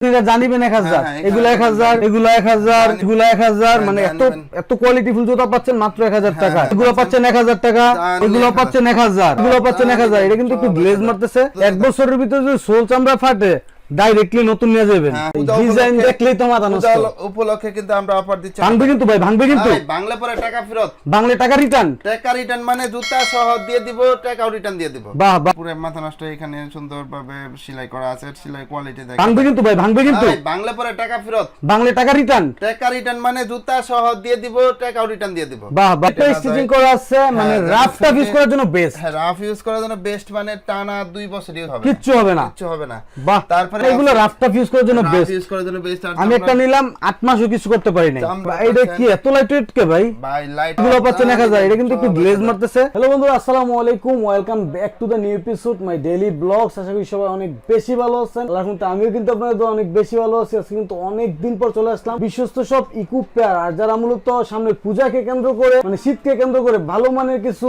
জানিবেন এক হাজার। হ্যাঁ, হ্যাঁ, এগুলো এক হাজার এগুলো এক হাজার এগুলো এক হাজার মানে এত এত কোয়ালিটি ফুল জুতা পাচ্ছেন মাত্র এক হাজার টাকা। এগুলো পাচ্ছেন। এক হাজার টাকা এগুলো পাচ্ছেন এক হাজার। এগুলো পাচ্ছেন এক হাজার। এটা কিন্তু একটু গ্লেজ মারতেছে। এক বছরের ভিতরে যদি সোল চামড়া ফাটে ডাইরেক্টলি নতুন নিয়ে যাবেন। হ্যাঁ, ডিজাইন দেখলেই তো মাথা নষ্ট। উপলক্ষে কিন্তু আমরা অফার দিচ্ছি। ভাঙবে কিন্তু ভাই ভাঙবে কিন্তু। বাংলা পরে টাকা ফেরত। বাংলা টাকা রিটার্ন টাকা রিটার্ন মানে জুতা সহ দিয়ে দিব টাকাও রিটার্ন দিয়ে দিব। বাহ বাহ। পুরো মাথা নষ্ট এখানে সুন্দরভাবে সেলাই করা আছে সেলাই কোয়ালিটি দেখেন। ভাঙবে কিন্তু ভাই ভাঙবে কিন্তু। বাংলা পরে টাকা ফেরত। বাংলা টাকা রিটার্ন টাকা রিটার্ন মানে জুতা সহ দিয়ে দিব টাকাও রিটার্ন দিয়ে দিব। বাহ বাহ। এটা স্টিচিং করা আছে মানে হ্যাঁ, রাফ টাফ ইউজ করার জন্য বেস্ট হ্যাঁ রাফ ইউজ করার জন্য বেস্ট মানে টানা দুই বছর ইউজ হবে। কিচ্ছু হবে না। কিচ্ছু হবে না। বাহ। তারপরে এগুলো রাফ টাফ ইউজ করার জন্য বেস্ট ইউজ করার জন্য বেস্ট আমি একটা নিলাম আট মাসও কিছু করতে পারি নাই। এটা কি এত লাইট ওয়েট কে ভাই? ভাই লাইট পাচ্ছেন এক হাজার এটা কিন্তু একটু গ্লেজ মারতেছে। হ্যালো বন্ধুরা আসসালামু আলাইকুম। Welcome back to the new episode my daily blogs আশা করি সবাই অনেক বেশি ভালো আছেন। আমিও কিন্তু আপনাদের অনেক বেশি ভালো আছি। আজকে কিন্তু অনেক দিন পর চলে আসলাম। বিশ্বস্ত সব ইকুপ পেয়ার আর যারা মূলত সামনের পূজাকে কেন্দ্র করে মানে শীতকে কেন্দ্র করে ভালো মানের কিছু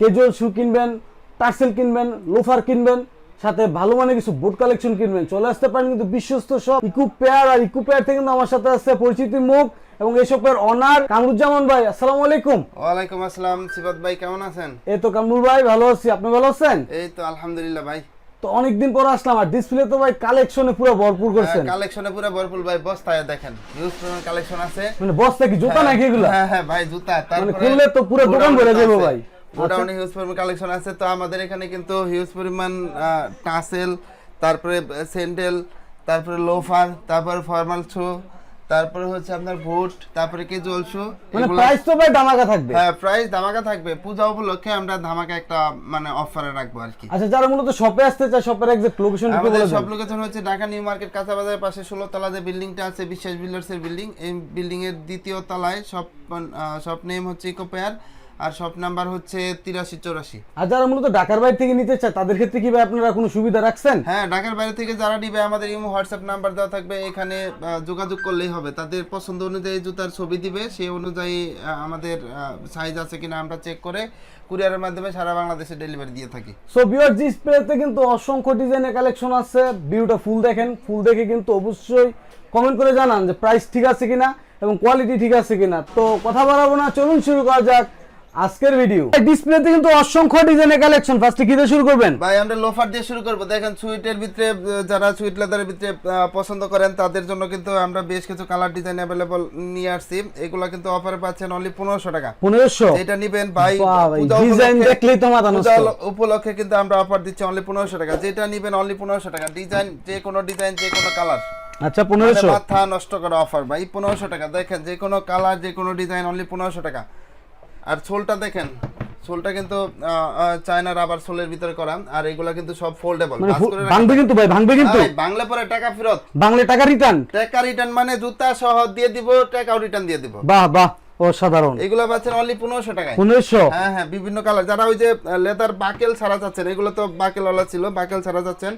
কেজুয়াল শু কিনবেন টার্সেল কিনবেন লোফার কিনবেন সাথে ভালো মানের কিছু বুট কালেকশন কিনবেন। চলে আসতে পারেন কিন্তু বিশ্বস্ত সব ইকু পেয়ার আর ইকু পেয়ার থেকে কিন্তু আমার সাথে আছে পরিচিতি মুখ এবং এইসবের অনার কামরুজ্জামান ভাই আসসালামু আলাইকুম। ওয়ালাইকুম আসসালাম সিবাত ভাই কেমন আছেন? এই তো কামরুল ভাই ভালো আছি। আপনি ভালো আছেন? এই তো আলহামদুলিল্লাহ ভাই। তো অনেকদিন পর আসলাম আর ডিসপ্লে তো ভাই কালেকশনে পুরো ভরপুর করছেন। কালেকশনে পুরো ভরপুর ভাই বস্তায় দেখেন। ইউজ কালেকশন আছে। মানে বস্তা কি জুতা নাকি এগুলো? হ্যাঁ হ্যাঁ ভাই জুতা। মানে খুললে তো পুরো দোকান ভরে যাবে ভাই। গোডাউনে হিউজ পরিমাণ কালেকশন আছে। তো আমাদের এখানে কিন্তু হিউজ পরিমাণ টাসেল তারপরে স্যান্ডেল তারপরে লোফার তারপরে ফর্মাল শু তারপরে হচ্ছে আপনার বুট তারপরে ক্যাজুয়াল শু মানে প্রাইস তো ভাই দামাকা থাকবে। হ্যাঁ প্রাইস ধামাকা থাকবে। পূজা উপলক্ষে আমরা ধামাকা একটা মানে অফারে রাখব আর কি। আচ্ছা যারা মূলত শপে আসতে চায় শপের এক্সাক্ট লোকেশন বলে সব লোকেশন হচ্ছে ঢাকা নিউ মার্কেট কাঁচা বাজারের পাশে ষোলো তলা যে বিল্ডিংটা আছে বিশ্বাস বিল্ডার্স এর বিল্ডিং এই বিল্ডিং এর দ্বিতীয় তলায় সব সব নেম হচ্ছে ইকো পেয়ার আর সব নাম্বার হচ্ছে তিরাশি চৌরাশি। আর যারা মূলত ঢাকার বাইরে থেকে নিতে চায় তাদের ক্ষেত্রে কি ভাই আপনারা কোনো সুবিধা রাখছেন? হ্যাঁ ঢাকার বাইরে থেকে যারা নিবে আমাদের ইমো হোয়াটসঅ্যাপ নাম্বার দেওয়া থাকবে এখানে যোগাযোগ করলেই হবে। তাদের পছন্দ অনুযায়ী জুতার ছবি দিবে সেই অনুযায়ী আমাদের সাইজ আছে কিনা আমরা চেক করে কুরিয়ারের মাধ্যমে সারা বাংলাদেশে ডেলিভারি দিয়ে থাকি। সো বিয়ার ডিসপ্লেতে কিন্তু অসংখ্য ডিজাইনের কালেকশন আছে। ভিউটা ফুল দেখেন। ফুল দেখে কিন্তু অবশ্যই কমেন্ট করে জানান যে প্রাইস ঠিক আছে কিনা এবং কোয়ালিটি ঠিক আছে কিনা। তো কথা বাড়াবো না। চলুন শুরু করা যাক। আজকের ভিডিও ডিসপ্লেতে কিন্তু অসংখ্য ডিজাইনের কালেকশন ফার্স্টে কি দিয়ে শুরু করবেন? ভাই আমরা লোফার দিয়ে শুরু করব। দেখেন সুইটের ভিতরে যারা সুইট লেদারের ভিতরে পছন্দ করেন তাদের জন্য কিন্তু আমরা বেশ কিছু কালার ডিজাইন অ্যাভেলেবল নিয়ে আসছি। এগুলা কিন্তু অফারে পাচ্ছেন অনলি পনেরোশো টাকা। পনেরোশো? এটা নিবেন ভাই ডিজাইন দেখলেই তো মাথা নষ্ট। উপলক্ষে কিন্তু আমরা অফার দিচ্ছি অনলি পনেরোশো টাকা। যেটা নিবেন অনলি পনেরোশো টাকা। ডিজাইন যে কোনো ডিজাইন যে কোনো কালার আচ্ছা পনেরোশো? মাথা নষ্ট করা অফার ভাই পনেরোশো টাকা। দেখেন যে কোনো কালার যে কোনো ডিজাইন অনলি পনেরোশো টাকা। আর সোলটা দেখেন সোলটা কিন্তু চায়না রাবার সোলের ভিতরে করা আর এগুলা কিন্তু সব ফোল্ডেবল মানে ভাঙবে কিন্তু ভাই ভাঙবে কিন্তু। বাংলা পরে টাকা ফেরত। বাংলা টাকা রিটার্ন টাকা রিটার্ন মানে জুতা সহ দিয়ে দিব টাকাও রিটার্ন দিয়ে দিব। বাহ বাহ অসাধারণ। এগুলো পাচ্ছেন অনলি পনেরোশো টাকায়। পনেরোশো? হ্যাঁ হ্যাঁ বিভিন্ন কালার যারা ওই যে লেদার বাকেল ছাড়া যাচ্ছেন এগুলো তো বাকেলওয়ালা ছিল বাকেল ছাড়া যাচ্ছেন।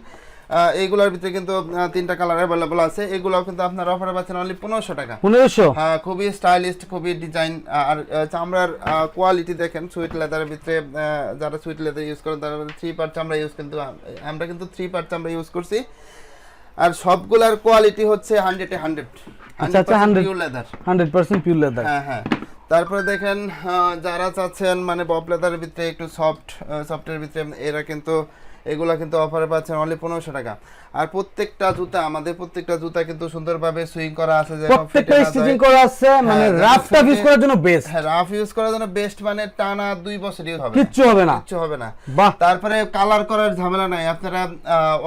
এইগুলোর ভিতরে কিন্তু তিনটা কালার অ্যাভেলেবল আছে। এগুলো কিন্তু আপনার অফারে পাচ্ছেন অনলি পনেরোশো টাকা। পনেরোশো? হ্যাঁ খুবই স্টাইলিস্ট খুবই ডিজাইন আর চামড়ার কোয়ালিটি দেখেন সুইট লেদারের ভিতরে যারা সুইট লেদার ইউজ করেন তারা থ্রি পার্ট চামড়া ইউজ কিন্তু আমরা কিন্তু থ্রি পার্ট চামড়া ইউজ করছি। আর সবগুলার কোয়ালিটি হচ্ছে হান্ড্রেডে হান্ড্রেড আচ্ছা, আচ্ছা, 100 pure leather hundred percent pure leather হ্যাঁ হ্যাঁ। তারপরে দেখেন যারা চাচ্ছেন মানে বব লেদারের ভিতরে একটু সফট সফটের ভিতরে এরা কিন্তু এগুলা কিন্তু অফারে পাচ্ছেন অনলি পনেরোশো টাকা। আর প্রত্যেকটা জুতা আমাদের প্রত্যেকটা জুতা কিন্তু সুন্দরভাবে সুইং করা আছে যেন প্রত্যেকটা স্টিচিং করা আছে মানে হ্যাঁ, রাফ যেন টাফ ইউজ করার জন্য বেস্ট হ্যাঁ রাফ ইউজ করার জন্য বেস্ট মানে টানা দুই বছর ইউজ হবে। কিচ্ছু হবে না। কিচ্ছু হবে না। তারপরে কালার করার ঝামেলা নাই। আপনারা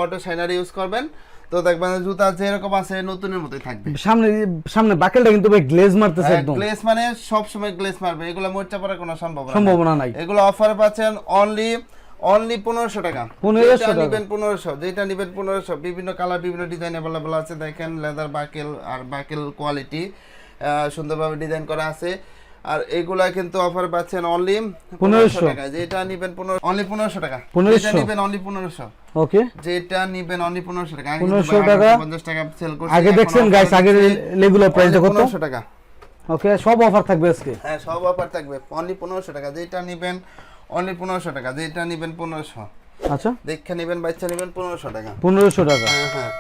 অটো শাইনার ইউজ করবেন। তো দেখবেন যে জুতা যেরকম আছে নতুনের মতোই থাকবে। সামনে সামনে বাকেলটা কিন্তু ভাই গ্লেজ মারতেছে একদম। গ্লেস মানে সব সময় গ্লেস মারবে। এগুলো মোর্চা পড়ার কোনো সম্ভাবনা। সম্ভাবনা নাই। এগুলো অফারে পাচ্ছেন অনলি অনলি পনেরোশো টাকা। 1500 যেটা নিবেন পনেরোশো যেটা নিবেন পনেরোশো বিভিন্ন কালার বিভিন্ন ডিজাইন অ্যাভেলেবল আছে। দেখেন লেদার বাকেল আর বাকেল কোয়ালিটি সুন্দরভাবে ডিজাইন করা আছে। আর এগুলা কিন্তু অফার পাচ্ছেন অনলি 1500 টাকা। যেটা নিবেন পনেরো অনলি পনেরোশো টাকা। 1500 যেটা নিবেন অনলি পনেরোশো। ওকে যেটা নিবেন অনলি পনেরোশো টাকা। আগে 1500 টাকা। পঞ্চাশ টাকা সেল করছি আগে দেখছেন গাইস আগে রেগুলার কত? 1500 টাকা। ওকে সব অফার থাকবে আজকে। হ্যাঁ সব অফার থাকবে। অনলি পনেরোশো টাকা। যেটা নিবেন অনলি পনেরোশো টাকা যেটা নিবেন পনেরোশো। আচ্ছা। দেখে নিবেন বাচ্চা নিবেন পনেরোশো টাকা। পনেরোশো টাকা। হ্যাঁ হ্যাঁ।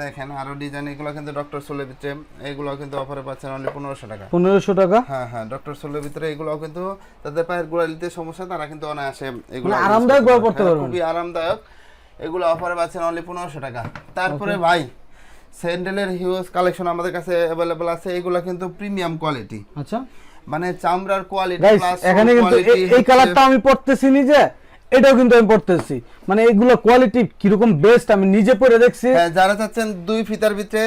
দেখেন আরও ডিজাইন এগুলো কিন্তু ডক্টর সোলের ভিতরে এগুলো কিন্তু অফারে পাচ্ছেন অনলি পনেরোশো টাকা। পনেরোশো টাকা? হ্যাঁ হ্যাঁ ডক্টর সোলের ভিতরে এগুলো কিন্তু তাদের পায়ের গোড়ালিতে সমস্যা তারা কিন্তু অনায়াসে এগুলো মানে আরামদায়ক করতে ভাবে পড়তে হ্যাঁ। খুবই আরামদায়ক। এগুলো অফারে পাচ্ছেন অনলি পনেরোশো টাকা। তারপরে ভাই স্যান্ডেলের হিউজ কালেকশন আমাদের কাছে অ্যাভেলেবল আছে এগুলো কিন্তু প্রিমিয়াম কোয়ালিটি আচ্ছা। মানে চামড়ার কোয়ালিটি এখানে কিন্তু এই কালারটা আমি পড়তেছি নিজে এটাও কিন্তু আমি পড়তেছি। মানে এইগুলো কোয়ালিটি কীরকম বেস্ট আমি নিজে পরে দেখছি। হ্যাঁ যারা চাচ্ছেন দুই ফিতার ভিতরে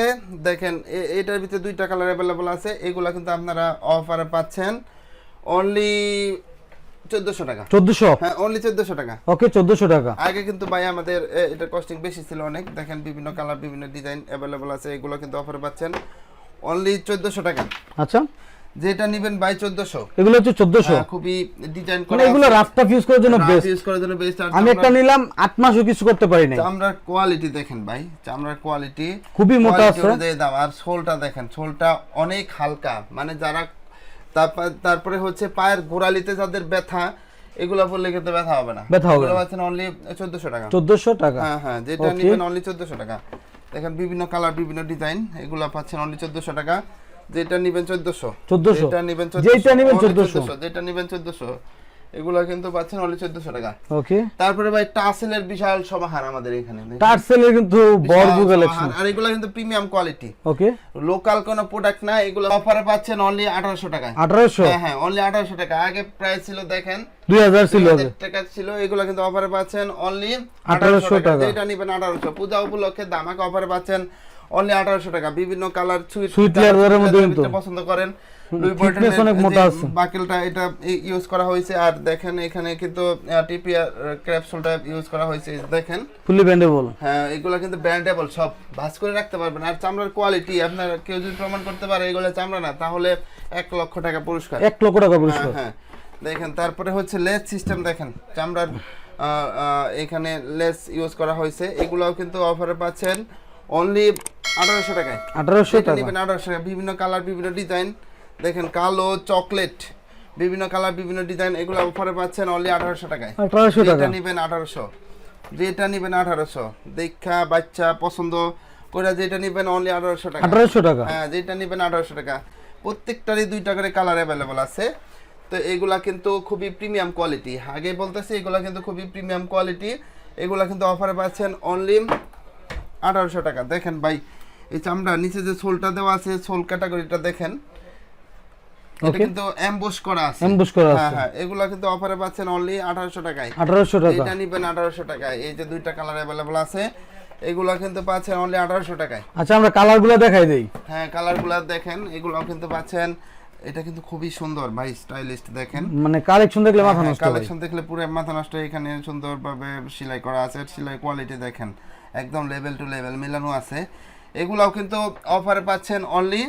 দেখেন এটার ভিতরে দুইটা কালার অ্যাভেলেবল আছে এগুলা কিন্তু আপনারা অফারে পাচ্ছেন। অনলি চোদ্দশো টাকা। চোদ্দশো? হ্যাঁ অনলি চোদ্দশো টাকা। ওকে চোদ্দশো টাকা। আগে কিন্তু ভাই আমাদের এ, এটার কস্টিং বেশি ছিল অনেক। দেখেন বিভিন্ন কালার বিভিন্ন ডিজাইন অ্যাভেলেবল আছে এগুলো কিন্তু অফারে পাচ্ছেন। অনলি চোদ্দশো টাকা। আচ্ছা। যেটা নিবেন বাই এগুলো হচ্ছে চোদ্দশো। খুবই ডিজাইন মানে এগুলো রাফটা করার জন্য বেস্ট করার জন্য বেস্ট আমি একটা নিলাম আট মাসও কিছু করতে পারি নাই। চামড়ার কোয়ালিটি দেখেন ভাই চামড়ার কোয়ালিটি খুবই মোটা আছে। দাম। আর সোলটা দেখেন সোলটা অনেক হালকা। মানে যারা তারপর- হচ্ছে পায়ের গোড়ালিতে যাদের ব্যথা এগুলো পরলে কিন্তু ব্যথা হবে না। ব্যথা হবে না। অনলি চোদ্দশো টাকা। চোদ্দশো টাকা? হ্যাঁ হ্যাঁ যেটা. নেবেন অনলি চোদ্দশো টাকা। দেখেন বিভিন্ন কালার বিভিন্ন ডিজাইন এগুলো পাচ্ছেন অনলি চোদ্দশো টাকা। যেটা নিবেন চোদ্দশো। 1400 যেটা নিবেন যেটা নিবেন only 1400 যেটা নিবেন চোদ্দশো এগুলো কিন্তু পাচ্ছেন অনলি টাকা। ওকে। তারপরে ভাই টাসেলের বিশাল সমাহার আমাদের এখানে টার্সেলের কিন্তু বড় কালেকশন আর এগুলো কিন্তু প্রিমিয়াম কোয়ালিটি ওকে। লোকাল কোনো প্রোডাক্ট না এগুলো অফারে পাচ্ছেন অনলি আঠারোশো টাকায়। আঠারোশো? হ্যাঁ হ্যাঁ অনলি আঠারোশো টাকা। আগে প্রাইস ছিল দেখেন দুই হাজার ছিল আগে। টাকা ছিল এগুলো কিন্তু অফারে পাচ্ছেন অনলি 1800 টাকা। যেটা নিবেন আঠারোশো। পূজা উপলক্ষে দামাকে অফারে পাচ্ছেন অনলি আঠারোশো টাকা। বিভিন্ন কালার সুইট মধ্যে কিন্তু। পছন্দ করেন অনেক মোটা আছে। বাকেলটা এটা ইউজ করা হয়েছে। আর দেখেন এখানে কিন্তু টিপিআর ক্র্যাপসুলটা ইউজ করা হয়েছে। দেখেন। ফুলি ব্যান্ডেবল হ্যাঁ এগুলো কিন্তু ব্র্যান্ডেবল সব। ভাস করে রাখতে পারবেন। আর চামড়ার কোয়ালিটি আপনার কেউ যদি প্রমাণ করতে পারে এগুলো চামড়া না তাহলে এক লক্ষ টাকা পুরস্কার। এক লক্ষ টাকা হ্যাঁ পুরস্কার। হ্যাঁ। দেখেন তারপরে হচ্ছে লেস সিস্টেম দেখেন। চামড়ার এখানে লেস ইউজ করা হয়েছে। এগুলোও কিন্তু অফারে পাচ্ছেন। অনলি আঠারোশো টাকায়। আঠারোশো টাকা। নেবেন আঠারোশো টাকা। বিভিন্ন কালার বিভিন্ন ডিজাইন। দেখেন কালো চকলেট বিভিন্ন কালার বিভিন্ন ডিজাইন। এগুলো অফারে পাচ্ছেন অনলি আঠারোশো টাকায়। আঠারোশো টাকা। নিবেন আঠারোশো। যেটা নিবেন আঠারোশো। দেখা বাচ্চা পছন্দ করে যেটা নিবেন অনলি আঠারোশো টাকা। আঠারোশো টাকা। হ্যাঁ যেটা নিবেন আঠারোশো টাকা। প্রত্যেকটারই দুইটা করে কালার অ্যাভেলেবল আছে। তো এগুলা কিন্তু খুবই প্রিমিয়াম কোয়ালিটি আগে বলতেছি এগুলা কিন্তু খুবই প্রিমিয়াম কোয়ালিটি এগুলা কিন্তু অফারে পাচ্ছেন অনলি আঠারোশো টাকা। দেখেন ভাই এই চামড়া নিচে যে সোলটা দেওয়া আছে সোল ক্যাটাগরিটা দেখেন। এটা কিন্তু এমবোস করা আছে। Ambush করা হ্যাঁ আছে। হ্যাঁ এগুলা কিন্তু অফারে পাচ্ছেন অনলি আঠারোশো টাকায়। আঠারোশো টাকা। এটা নিবেন আঠারোশো টাকায়। এই যে দুইটা কালার অ্যাভেলেবল আছে এগুলা কিন্তু পাচ্ছেন অনলি আঠারোশো টাকায়। আচ্ছা আমরা কালারগুলো দেখাই দেই। হ্যাঁ কালারগুলো দেখেন এগুলাও কিন্তু পাচ্ছেন। এটা কিন্তু খুবই সুন্দর ভাই স্টাইলিস্ট দেখেন। মানে কালেকশন দেখলে মাথা নষ্ট হয়। কালেকশন দেখলে পুরো মাথা নষ্ট এখানে সুন্দরভাবে সেলাই করা আছে সেলাই কোয়ালিটি দেখেন। একদম লেভেল টু লেভেল মেলানো আছে। এগুলাও কিন্তু অফারে পাচ্ছেন অনলি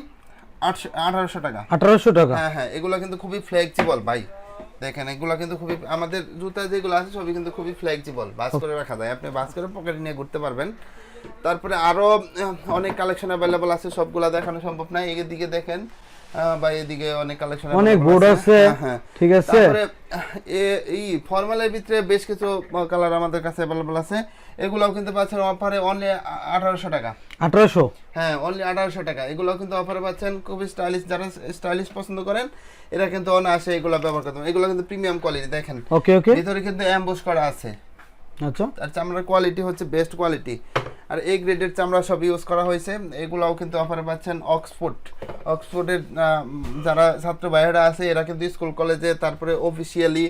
আঠারোশো টাকা। আঠারোশো টাকা? হ্যাঁ হ্যাঁ এগুলো কিন্তু খুবই ফ্লেক্সিবল ভাই। দেখেন এগুলো কিন্তু খুবই আমাদের জুতা যেগুলো আছে সবই কিন্তু খুবই ফ্লেক্সিবল বাস করে রাখা যায়। আপনি বাস করে পকেটে নিয়ে ঘুরতে পারবেন। তারপরে আরও অনেক কালেকশন অ্যাভেলেবল আছে সবগুলো দেখানো সম্ভব নয় এদিকে দেখেন বা এদিকে অনেক কালেকশন অনেক বোর্ড আছে। হ্যাঁ ঠিক আছে। তারপরে এই ফর্মালের ভিতরে বেশ কিছু কালার আমাদের কাছে অ্যাভেলেবল আছে। এগুলোও কিন্তু পাচ্ছেন অফারে অনলি আঠারোশো টাকা। আঠারোশো? হ্যাঁ অনলি আঠারোশো টাকা। এগুলো কিন্তু অফারে পাচ্ছেন খুবই স্টাইলিশ যারা স্টাইলিশ পছন্দ করেন এরা কিন্তু অনায়াসে এগুলো ব্যবহার করতে। এগুলো কিন্তু প্রিমিয়াম কোয়ালিটি দেখেন। ওকে ওকে ভিতরে কিন্তু অ্যাম্বুশ করা আছে। আচ্ছা। আর চামড়ার কোয়ালিটি হচ্ছে বেস্ট কোয়ালিটি আর এই গ্রেডের চামড়া সব ইউজ করা হয়েছে। এগুলাও কিন্তু অফারে পাচ্ছেন অক্সফোর্ড অক্সফোর্ডের যারা ছাত্র ভাইয়েরা আছে এরা কিন্তু স্কুল কলেজে তারপরে অফিসিয়ালি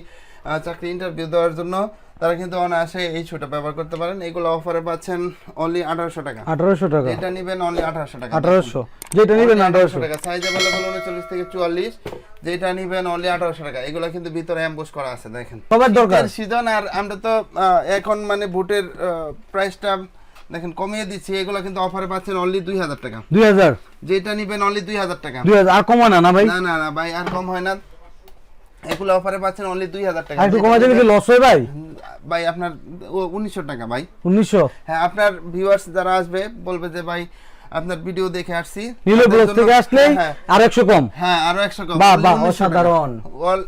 চাকরি ইন্টারভিউ দেওয়ার জন্য তারা কিন্তু অনায়াসে এই ছুটা ব্যবহার করতে পারেন। এগুলো অফারে পাচ্ছেন অনলি আঠারোশো টাকা। আঠারোশো টাকা? এটা নিবেন অনলি আঠারোশো টাকা। আঠারোশো? যেটা নিবেন আঠারোশো টাকা। সাইজ অ্যাভেলেবল উনচল্লিশ থেকে চুয়াল্লিশ। যেটা নিবেন অনলি আঠারোশো টাকা। এগুলো কিন্তু ভিতরে অ্যাম্বুশ করা আছে দেখেন। সবার দরকার। সিজন আর আমরা তো এখন মানে বুটের প্রাইসটা দেখেন কমিয়ে দিচ্ছি এগুলো কিন্তু অফারে পাচ্ছেন অনলি দুই হাজার টাকা। দুই হাজার? যেটা নিবেন অনলি দুই হাজার টাকা। দুই হাজার আর কমা না না ভাই? না না না ভাই আর কম হয় না। এগুলো অফারে পাচ্ছেন অনলি দুই হাজার টাকা। আর একটু কমা দিলে কি লস হয় ভাই? ভাই আপনার উনিশশো টাকা ভাই। উনিশশো? হ্যাঁ আপনার ভিউয়ার্স যারা আসবে বলবে যে ভাই আপনার ভিডিও দেখে আসছি। নীল জন্য- থেকে আসলেই হ্যাঁ, আর একশো কম। হ্যাঁ আরও একশো কম। বাহ, বাহ, অসাধারণ।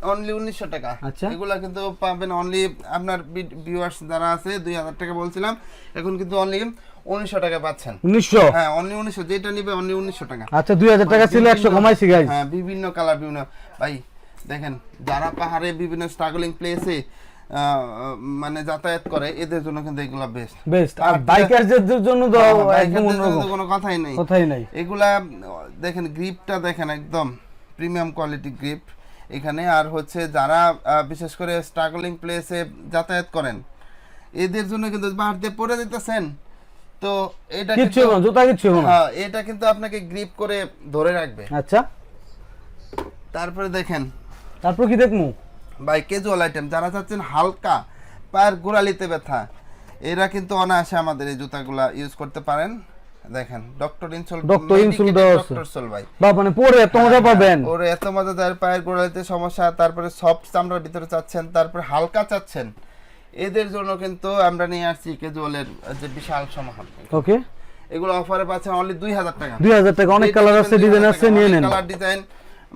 অনলি উনিশশো টাকা। আচ্ছা। এগুলা কিন্তু পাবেন অনলি আপনার ভিউয়ার্স যারা আছে দুই হাজার টাকা বলছিলাম এখন কিন্তু অনলি উনিশশো টাকা পাচ্ছেন। উনিশশো? হ্যাঁ অনলি উনিশশো। যেটা নিবে অনলি উনিশশো টাকা। আচ্ছা দুই হাজার টাকা ছিল একশো বিভিন্ন- কমাইছি গাইজ হ্যাঁ বিভিন্ন কালার বিভিন্ন ভাই দেখেন যারা পাহাড়ে বিভিন্ন স্ট্রাগলিং প্লেসে মানে যাতায়াত করে এদের জন্য কিন্তু এগুলা বেস্ট বেস্ট আর বাইকারদের জন্য তো একদম অন্যরকম। কোনো কথাই নেই। কথাই নাই। এগুলা দেখেন গ্রিপটা দেখেন একদম প্রিমিয়াম কোয়ালিটি গ্রিপ এখানে আর হচ্ছে যারা বিশেষ করে স্ট্রাগলিং প্লেসে যাতায়াত করেন এদের জন্য কিন্তু দিয়ে পড়ে যেতেছেন। তো এটা কিন্তু না জুতা কিচ্ছু না। হ্যাঁ এটা কিন্তু আপনাকে গ্রিপ করে ধরে রাখবে। আচ্ছা। তারপরে দেখেন। তারপর কি দেখমু বাই কেজুয়াল আইটেম যারা চাচ্ছেন হালকা পায়ের গোড়ালিতে ব্যথা এরা কিন্তু অনায়াসে আমাদের এই জুতাগুলা ইউজ করতে পারেন। দেখেন ডক্টর ইনসোল দেওয়া আছে। ডক্টর সোল ভাই। বা মানে পরে এত মজা পাবেন। ওর এত মজা যার পায়ের গোড়ালিতে সমস্যা তারপরে সফট চামড়ার ভিতরে চাচ্ছেন তারপরে হালকা চাচ্ছেন। এদের জন্য কিন্তু আমরা নিয়ে আসছি কেজুয়ালের যে বিশাল সমাহার। ওকে এগুলো অফারে পাচ্ছেন অনলি দুই হাজার টাকা। দুই হাজার টাকা অনেক কালার আছে ডিজাইন আছে নিয়ে নেন। কালার ডিজাইন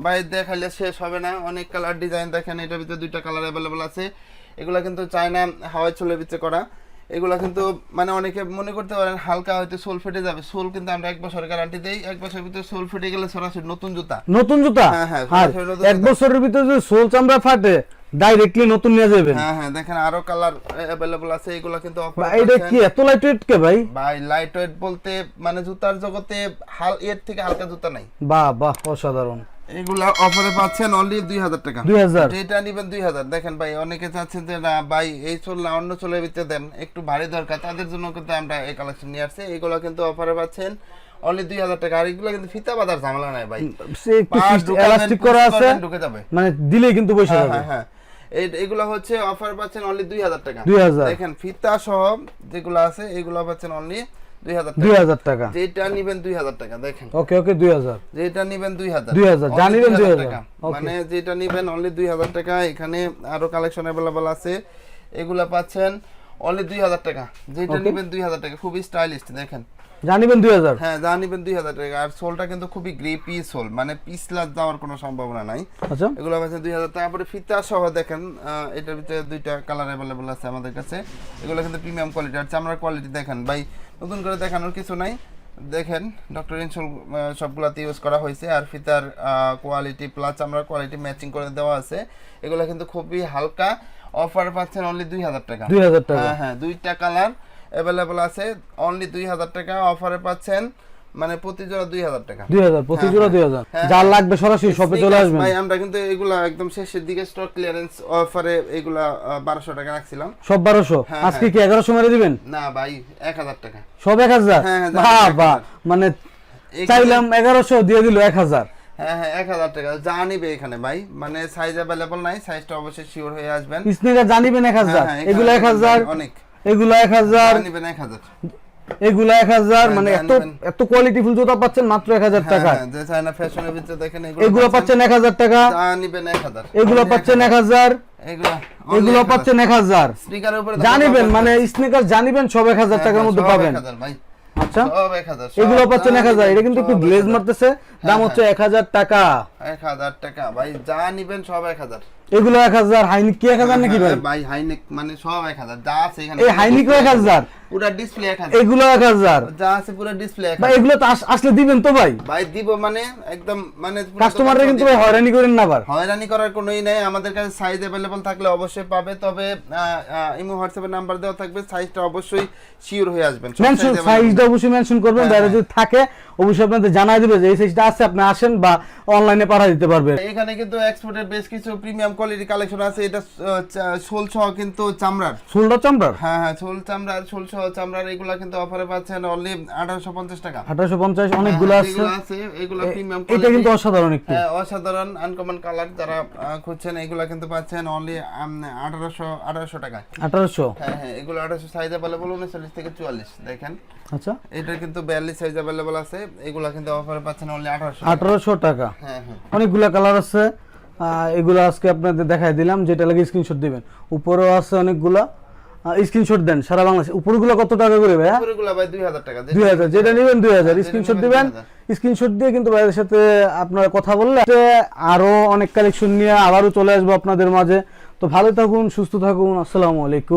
ভাই দেখাইলে শেষ হবে না। অনেক কালার ডিজাইন দেখেন এটার ভিতরে দুইটা কালার অ্যাভেলেবল আছে। এগুলা কিন্তু চায়না হাওয়াই চুলের ভিতরে করা। এগুলা কিন্তু মানে অনেকে মনে করতে পারেন হালকা হয়তো সোল ফেটে যাবে। সোল কিন্তু আমরা এক বছরের গ্যারান্টি দেই। এক বছরের ভিতরে সোল ফেটে গেলে সরাসরি নতুন জুতা। নতুন জুতা? হ্যাঁ, হ্যাঁ, এক বছরের ভিতরে যদি সোল চামড়া ফাটে ডাইরেক্টলি নতুন নিয়ে যাবেন। হ্যাঁ হ্যাঁ দেখেন আরও কালার অ্যাভেলেবল আছে। এগুলা কিন্তু এটা কি এত লাইট ওয়েট কে ভাই? ভাই লাইট ওয়েট বলতে মানে জুতার জগতে হাল এর থেকে হালকা জুতা নাই। বাহ বাহ অসাধারণ। এগুলা অফারে পাচ্ছেন অনলি দুই হাজার টাকা। দুই হাজার। যেটা নিবেন দুই হাজার। দেখেন ভাই অনেকে চাচ্ছেন যে না ভাই এই চোল না অন্য চোলের ভিতরে দেন একটু ভারী দরকার। তাদের জন্য কিন্তু আমরা এই কালেকশন নিয়ে আসছি। এগুলো কিন্তু অফারে পাচ্ছেন অনলি দুই হাজার টাকা। আর এগুলো কিন্তু ফিতা বাঁধার ঝামেলা নাই ভাই। এলাস্টিক করা আছে ঢুকে যাবে। মানে দিলে কিন্তু পয়সা হ্যাঁ যাবে। হ্যাঁ হ্যাঁ। এগুলো হচ্ছে অফার পাচ্ছেন অনলি দুই হাজার টাকা। 2000 দেখেন ফিতা সহ যেগুলো আছে এগুলো পাচ্ছেন অনলি টাকা। যেটা নিবেন দুই হাজার টাকা দেখেন। ওকে ওকে দুই হাজার। যেটা নিবেন দুই হাজার। 2000, যা নিবেন 2000 টাকা। মানে যেটা নিবেন অনলি দুই হাজার টাকা এখানে আরও কালেকশন আছে। এগুলা পাচ্ছেন অনলি দুই হাজার টাকা। যেটা. নিবেন টাকা খুবই স্টাইলিশ দেখেন। জানিবেন দুই হাজার। হ্যাঁ যা নিবেন দুই হাজার টাকা। আর সোলটা কিন্তু খুবই গ্রিপি সোল মানে পিছলা যাওয়ার কোনো সম্ভাবনা নাই। আচ্ছা। এগুলো পাচ্ছেন দুই হাজার। তারপরে ফিতা সহ দেখেন এটার ভিতরে দুইটা কালার অ্যাভেলেবল আছে আমাদের কাছে। এগুলো কিন্তু প্রিমিয়াম কোয়ালিটি আর চামড়ার কোয়ালিটি দেখেন ভাই নতুন করে দেখানোর কিছু নাই। দেখেন ডক্টর ইনসোল সবগুলাতে ইউজ করা হয়েছে আর ফিতার কোয়ালিটি প্লাস চামড়ার কোয়ালিটি ম্যাচিং করে দেওয়া আছে। এগুলো কিন্তু খুবই হালকা অফার পাচ্ছেন অনলি দুই হাজার টাকা। দুই হাজার টাকা। হ্যাঁ হ্যাঁ দুইটা কালার। অ্যাভেলেবল আছে। অনলি দুই হাজার টাকা অফারে পাচ্ছেন। মানে প্রতি জোড়া দুই হাজার টাকা। দুই হাজার প্রতি হ্যাঁ, জোড়া হ্যাঁ। দুই হাজার। হ্যাঁ, যার লাগবে সরাসরি শপে চলে আসবেন। ভাই আমরা কিন্তু এগুলা একদম শেষের দিকে স্টক ক্লিয়ারেন্স অফারে এগুলা বারোশো টাকা রাখছিলাম। সব বারোশো? হ্যাঁ, আজকে কি এগারোশো মেরে দিবেন? না ভাই এক হাজার টাকা। সব এক হাজার? হ্যাঁ, হ্যাঁ, হাজার। মানে চাইলাম এগারোশো দিয়ে দিল এক হাজার। হ্যাঁ হ্যাঁ এক হাজার টাকা। যা নিবে এখানে ভাই। মানে সাইজ অ্যাভেলেবল নাই সাইজটা অবশ্যই শিওর হয়ে আসবেন। স্নেকার জানিবেন এক হাজার। হ্যাঁ, হ্যাঁ, এগুলো এক হাজার। অনেক। এগুলো এক হাজার যা নিবেন এক হাজার। এগুলো এক হাজার হ্যাঁ, মানে যা এত এত কোয়ালিটি ফুল জুতা পাচ্ছেন মাত্র এক হাজার হ্যাঁ, টাকা হ্যাঁ, যে চায়না ফ্যাশনের ভিতরে দেখেন এগুলো পাচ্ছেন। এক হাজার টাকা। যা নিবেন এক হাজার। এগুলো পাচ্ছেন এক হাজার। এগুলো এগুলো পাচ্ছেন এক হাজার। জানিবেন মানে স্নেকার জানিবেন সব এক হাজার টাকার মধ্যে পাবেন। আচ্ছা। এগুলো পাচ্ছেন এক হাজার। এটা কিন্তু একটু গ্লেজ মারতেছে। হ্যাঁ, দাম হচ্ছে এক হাজার টাকা। এক হাজার টাকা। ভাই যা নিবেন সব এক হাজার। এগুলো এক হাজার হাইনিক কি এক হাজার নাকি ভাই? হ্যাঁ, ভাই হাইনেক মানে সব এক হাজার। যা আছে এখানে এই হাইনিকও এক হাজার? পুরো ডিসপ্লে এক হাজার। এগুলো এক হাজার? যা আছে পুরো ডিসপ্লে এক ভাই এগুলো তো আসলে দিবেন তো ভাই? ভাই দিব মানে একদম মানে কাস্টমাররা কিন্তু ভাই হয়রানি করেন না আবার। হয়রানি করার কোনোই নাই। আমাদের কাছে সাইজ অ্যাভেলেবল থাকলে অবশ্যই পাবে। তবে ইমো হোয়াটসঅ্যাপের নাম্বার দেওয়া থাকবে। সাইজটা অবশ্যই শিওর হয়ে আসবেন। মেনশন সাইজটা অবশ্যই মেনশন করবেন। হ্যাঁ, বাইরে হ্যাঁ। যদি থাকে অবশ্যই আপনাদের জানাই দিবে যে এই সাইজটা আছে আপনি আসেন বা অনলাইনে পাঠা দিতে পারবে এখানে কিন্তু এক্সপোর্টের বেশ কিছু প্রিমিয়াম কোয়ালিটি কালেকশন আছে। এটা সোল সহ কিন্তু চামড়ার। সোলটা চামড়ার? হ্যাঁ হ্যাঁ সোল চামড়ার সোল সহ চামড়ার এগুলা কিন্তু অফারে পাচ্ছেন অনলি আঠারোশো পঞ্চাশ টাকা। আঠারোশো পঞ্চাশ অনেকগুলো হ্যাঁ, আছে আছে এগুলো প্রিমিয়াম এটা কিন্তু অসাধারণ একটু। হ্যাঁ, অসাধারণ আনকমন কালার যারা খুঁজছেন এগুলা কিন্তু পাচ্ছেন অনলি আঠারোশো আঠারোশো টাকা আঠারোশো? হ্যাঁ হ্যাঁ এগুলো আঠারোশো সাইজ অ্যাভেলেবল উনচল্লিশ থেকে চুয়াল্লিশ দেখেন। আচ্ছা। এটা কিন্তু বিয়াল্লিশ সাইজ অ্যাভেলেবল আছে। এগুলা কিন্তু অফারে পাচ্ছেন অনলি আঠারোশো আঠারোশো টাকা। হ্যাঁ হ্যাঁ। অনেকগুলা কালার আছে। এগুলো আজকে আপনাদের দেখাই দিলাম যেটা লাগে স্ক্রিনশট দিবেন। উপরেও আছে অনেকগুলা। স্ক্রিনশট দেন সারা বাংলাদেশ। উপরগুলো কত টাকা করে ভাইয়া? এগুলা ভাই দুই হাজার টাকা। দুই হাজার। যেটা নেবেন দুই হাজার। যেটা স্ক্রিনশট দিবেন। স্ক্রিনশট দিয়ে কিন্তু ভাইয়ের সাথে আপনারা কথা বললে আরও অনেক কালেকশন নিয়ে আবারও চলে আসব আপনাদের মাঝে। তো ভালো থাকুন সুস্থ থাকুন। আসসালামু আলাইকুম।